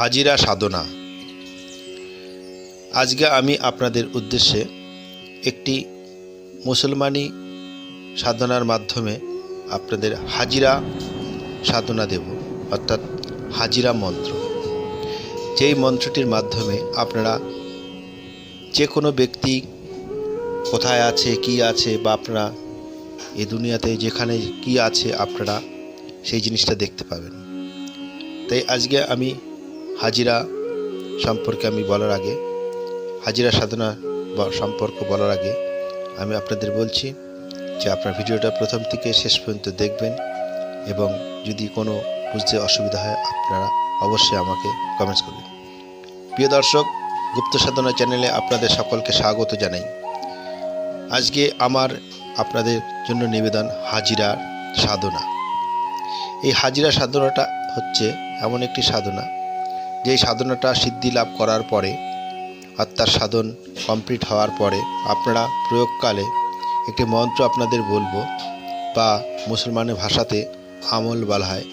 হাজিরা সাধনা। আজকে আমি আপনাদের উদ্দেশ্যে একটি মুসলমানি সাধনার মাধ্যমে আপনাদের হাজিরা সাধনা দেব, অর্থাৎ হাজিরা মন্ত্র। যেই মন্ত্রটির মাধ্যমে আপনারা যে কোনো ব্যক্তি কোথায় আছে, কি আছে, বা আপনারা এ দুনিয়াতে যেখানে কি আছে, আপনারা সেই জিনিসটা দেখতে পাবেন। তাই আজকে আমি হাজিরা সম্পর্কে আমি বলার আগে, হাজিরা সাধনা সম্পর্ক বলার আগে আমি আপনাদের বলছি যে আপনার ভিডিওটা প্রথম থেকে শেষ পর্যন্ত দেখবেন এবং যদি কোনো বুঝতে অসুবিধা হয়, আপনারা অবশ্যই আমাকে কমেন্টস করবেন। প্রিয় দর্শক, গুপ্ত সাধনা চ্যানেলে আপনাদের সকলকে স্বাগত জানাই। আজকে আমার আপনাদের জন্য নিবেদন হাজিরার সাধনা। এই হাজিরা সাধনাটা হচ্ছে এমন একটি সাধনা যেই সাধনাটা সিদ্ধি লাভ করার পরে আত্মার সাধন কমপ্লিট হওয়ার পরে আপনারা প্রয়োগকালে একটি মন্ত্র আপনাদের বলব বা মুসলমানের ভাষাতে আমল বলা হয়।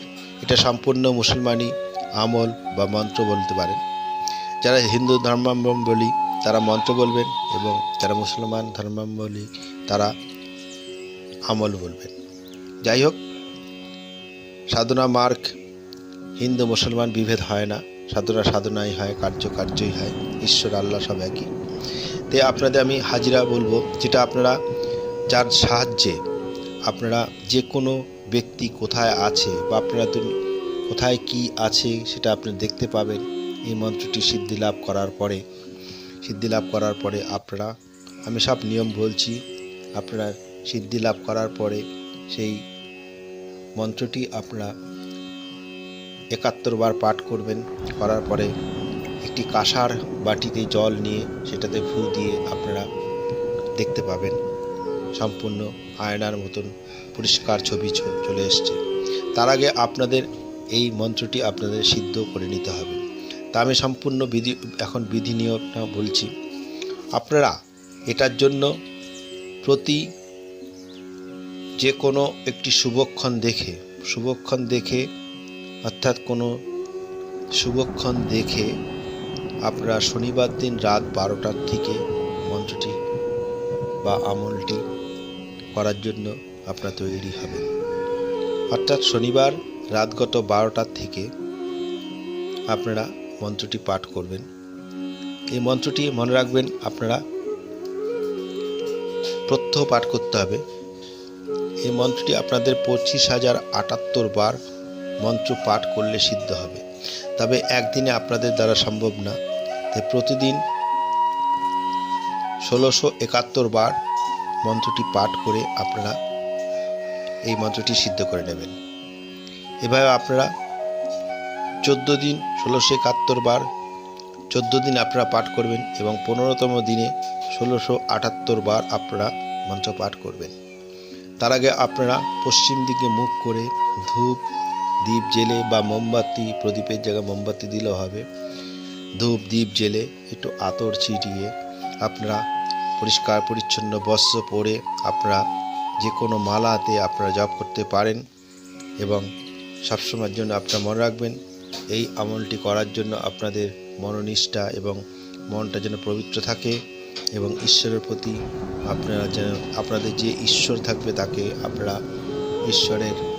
এটা সম্পূর্ণ মুসলমানি আমল বা মন্ত্র বলতে পারেন যারা হিন্দু ধর্মাবলম্বী, তারা মন্ত্র বলবেন এবং যারা মুসলমান ধর্মাবলম্বী, তারা আমল বলবেন। যাই হোক, সাধনা মার্গ হিন্দু মুসলমান বিভেদ হয় না। সাধনা সাধনাই হয়, কার্য কার্যই হয়, ঈশ্বর, আল্লাহ সব একই। তাই আপনাদের আমি হাজিরা বলব, যেটা আপনারা যার সাহায্যে আপনারা যে কোনো ব্যক্তি কোথায় আছে বা আপনারা তো- কোথায় কি আছে সেটা আপনি দেখতে পাবেন। এই মন্ত্রটি সিদ্ধি লাভ করার পরে, সিদ্ধি লাভ করার পরে আপনারা, আমি সব নিয়ম বলছি, আপনারা সিদ্ধি লাভ করার পরে সেই মন্ত্রটি আপনারা একাত্তর বার পাঠ করবেন, করার পরে একটি কাঁসার বাটিতে জল নিয়ে সেটাতে ফু দিয়ে আপনারা দেখতে পাবেন। সম্পূর্ণ আয়নার মতন পরিষ্কার ছবি চলে এসছে। তার আগে আপনাদের এই মন্ত্রটি আপনাদের সিদ্ধ করে নিতে হবে। তা আমি সম্পূর্ণ বিধি, এখন বিধি নিয়মটা বলছি। আপনারা এটার জন্য প্রতি যে কোনো একটি শুভক্ষণ দেখে শুভক্ষণ দেখে অর্থাৎ কোনো শুভক্ষণ দেখে আপনারা শনিবার দিন রাত বারোটার থেকে মন্ত্রটি বা আমলটি করার জন্য আপনারা তৈরি হবেন। অর্থাৎ শনিবার রাতগত বারোটার থেকে আপনারা মন্ত্রটি পাঠ করবেন। এই মন্ত্রটি মনে রাখবেন আপনারা প্রত্যহ পাঠ করতে হবে। এই মন্ত্রটি আপনাদের পঁচিশ হাজার আটাত্তর বার মন্ত্র পাঠ করলে সিদ্ধ হবে। তবে একদিনে আপনাদের দ্বারা সম্ভব না। তাই প্রতিদিন ষোলোশো একাত্তর বার মন্ত্রটি পাঠ করে আপনারা এই মন্ত্রটি সিদ্ধ করে নেবেন। এভাবে আপনারা চোদ্দ দিন, ষোলোশো একাত্তর বার চোদ্দ দিন আপনারা পাঠ করবেন এবং পনেরোতম দিনে ষোলোশো আটাত্তর বার আপনারা মন্ত্র পাঠ করবেন। তার আগে আপনারা পশ্চিম দিকে মুখ করে ধূপ দ্বীপ জেলে বা মোমবাতি, প্রদীপের জায়গায় মোমবাতি দিলেও হবে। ধূপ, দ্বীপ জেলে, একটু আতর ছিটিয়ে আপনারা পরিষ্কার, পরিচ্ছন্ন বস্ত্র পরে আপনারা যে কোনো মালাতে আপনারা জপ করতে পারেন এবং সবসময়ের জন্য আপনারা মনে রাখবেন, এই আমলটি করার জন্য আপনাদের মনোনিষ্ঠা এবং মনটা যেন পবিত্র থাকে এবং ঈশ্বরের প্রতি আপনারা যেন, আপনাদের যে ঈশ্বর থাকবে তাকে আপনারা ঈশ্বরের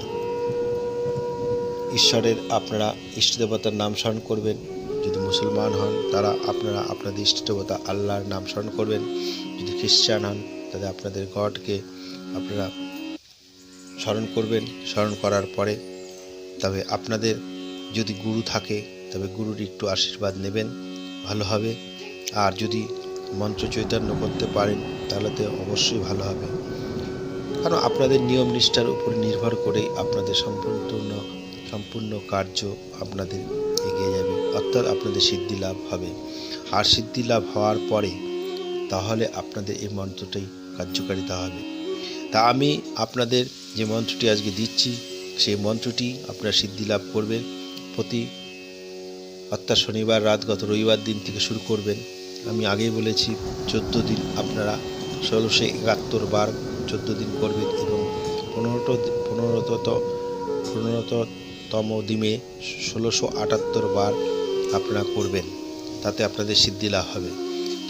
ঈশ্বরের আপনারা ইষ্টদেবতার নাম স্মরণ করবেন। যদি মুসলমান হন, তারা আপনারা আপনাদের ইষ্টদেবতা আল্লাহর নাম স্মরণ করবেন। যদি খ্রিস্টান হন তাহলে আপনাদের গডকে আপনারা স্মরণ করবেন। স্মরণ করার পরে তবে আপনাদের যদি গুরু থাকে, তবে গুরুর একটু আশীর্বাদ নেবেন। ভালো হবে। আর যদি মন্ত্র চৈতন্য করতে পারেন, তাহলে তো অবশ্যই ভালো হবে। কারণ আপনাদের নিয়ম নিষ্ঠার উপর নির্ভর করেই আপনাদের সম্পূর্ণ সম্পূর্ণ কার্য আপনাদের এগিয়ে যাবে। অর্থাৎ আপনাদের সিদ্ধি লাভ হবে। আর সিদ্ধি লাভ হওয়ার পরে তাহলে আপনাদের এই মন্ত্রটাই কার্যকারিতা হবে। তা আমি আপনাদের যে মন্ত্রটি আজকে দিচ্ছি, সেই মন্ত্রটি আপনারা সিদ্ধি লাভ করবেন। প্রতি অর্থাৎ শনিবার রাত গত রবিবার দিন থেকে শুরু করবেন। আমি আগেই বলেছি, চোদ্দ দিন আপনারা ষোলোশো একাত্তর বার চোদ্দ দিন করবেন এবং পনেরোটো, পনেরোতত পনেরোতম দিনে ষোলোশো আটাত্তর বার আপনারা করবেন তাতে আপনাদের সিদ্ধি লাভ হবে।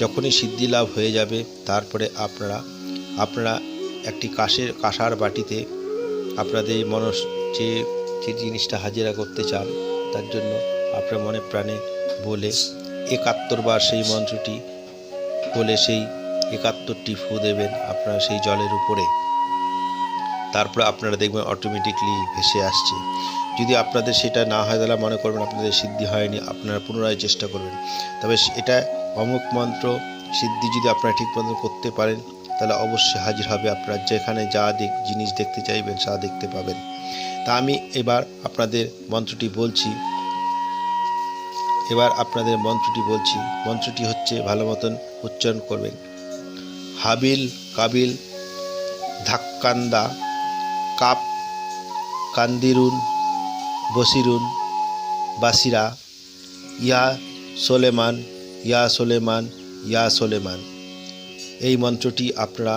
যখনই সিদ্ধি লাভ হয়ে যাবে, তারপরে আপনারা আপনারা একটি কাশের, কাঁসার বাটিতে আপনাদের মনস যে যে জিনিসটা হাজিরা করতে চান, তার জন্য আপনার মনে প্রাণে বলে একাত্তর বার সেই মন্ত্রটি বলে সেই একাত্তরটি ফু দেবেন আপনারা সেই জলের উপরে। তারপর আপনারা দেখবেন অটোমেটিকলি ভেসে আসছে। যদি আপনাদের সেটা না হয় তাহলে মনে করবেন আপনাদের সিদ্ধি হয়নি, আপনারা পুনরায় চেষ্টা করবেন। তবে এটা অমুক মন্ত্র, সিদ্ধি যদি আপনারা ঠিক মতো করতে পারেন, তাহলে অবশ্যই হাজির হবে আপনারা যেখানে যা দিক জিনিস দেখতে চাইবেন তা দেখতে পাবেন। তা আমি এবার আপনাদের মন্ত্রটি বলছি। এবার আপনাদের মন্ত্রটি বলছি। মন্ত্রটি হচ্ছে ভালো মতন উচ্চারণ করবেন। হাবিল কাবিল ধাক্কান্দা, কাপ কান্দিরুন বসিরুন, বাসিরা, ইয়া সোলেমান ইয়া সোলেমান ইয়া সোলেমান। এই মন্ত্রটি আপনারা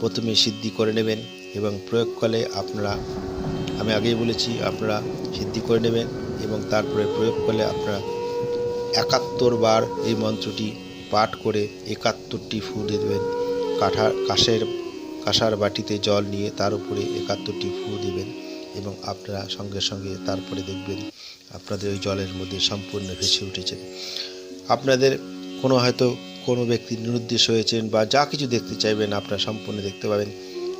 প্রথমে সিদ্ধি করে নেবেন এবং প্রয়োগকালে আপনারা, আমি আগেই বলেছি, আপনারা সিদ্ধি করে নেবেন এবং তারপরে প্রয়োগ করলে আপনারা একাত্তর বার এই মন্ত্রটি পাঠ করে একাত্তরটি ফু দিয়ে দেবেন। কাঠা কাশের কাঁসার বাটিতে জল নিয়ে তার উপরে একাত্তরটি ফু দিবেন। এবং আপনারা সঙ্গে সঙ্গে তারপরে দেখবেন আপনাদের ওই জলের মধ্যে সম্পূর্ণ ভেসে উঠেছেন আপনাদের কোনো হয়তো কোনো ব্যক্তি নিরুদ্দেশ হয়েছেন বা যা কিছু দেখতে চাইবেন আপনারা সম্পূর্ণ দেখতে পাবেন।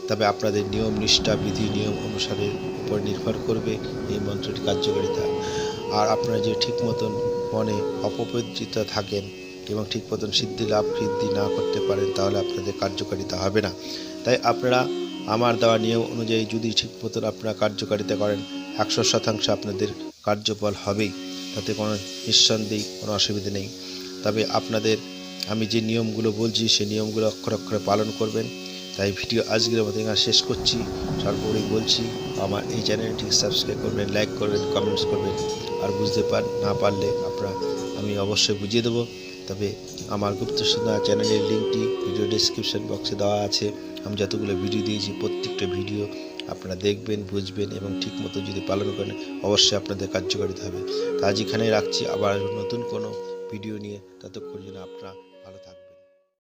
তবে আপনাদের নিয়ম, নিষ্ঠা, বিধি, নিয়ম অনুসারে উপর নির্ভর করবে এই মন্ত্রটি কার্যকারিতা। আর আপনারা যে ঠিক মতন মনে অপবিত্রিত থাকেন এবং ঠিক মতন সিদ্ধি লাভ সিদ্ধি না করতে পারেন তাহলে আপনাদের কার্যকারিতা হবে না। তাই আপনারা আমার দেওয়া নিয়ম অনুযায়ী যদি ঠিক মতন আপনারা কার্যকারিতা করেন, একশো শতাংশ আপনাদের কার্যফল হবেই। তাতে কোনো নিঃসন্দেহে, কোনো অসুবিধা নেই। তবে আপনাদের, আমি যে নিয়মগুলো বলছি সেই নিয়মগুলো অক্ষর অক্ষরে পালন করবেন। তাই ভিডিও আজকের মতো এখানে শেষ করছি। সর্বোপরি বলছি, আমার এই চ্যানেলটি সাবস্ক্রাইব করবেন, লাইক করবেন, কমেন্টস করবেন। আর বুঝতে পার, না পারলে আপনারা, আমি অবশ্যই বুঝিয়ে দেবো। তবে আমার গুপ্ত সন্ধ্যা চ্যানেলের লিঙ্কটি ভিডিও ডিসক্রিপশন বক্সে দেওয়া আছে। আমি যতগুলো ভিডিও দিয়েছি, প্রত্যেকটা ভিডিও আপনারা দেখবেন, বুঝবেন এবং ঠিকমতো যদি পালন করেন, অবশ্যই আপনাদের কার্যকারিতা হবে। তা আজ রাখছি। আবার নতুন কোনো ভিডিও নিয়ে ততক্ষণ যেন আপনারা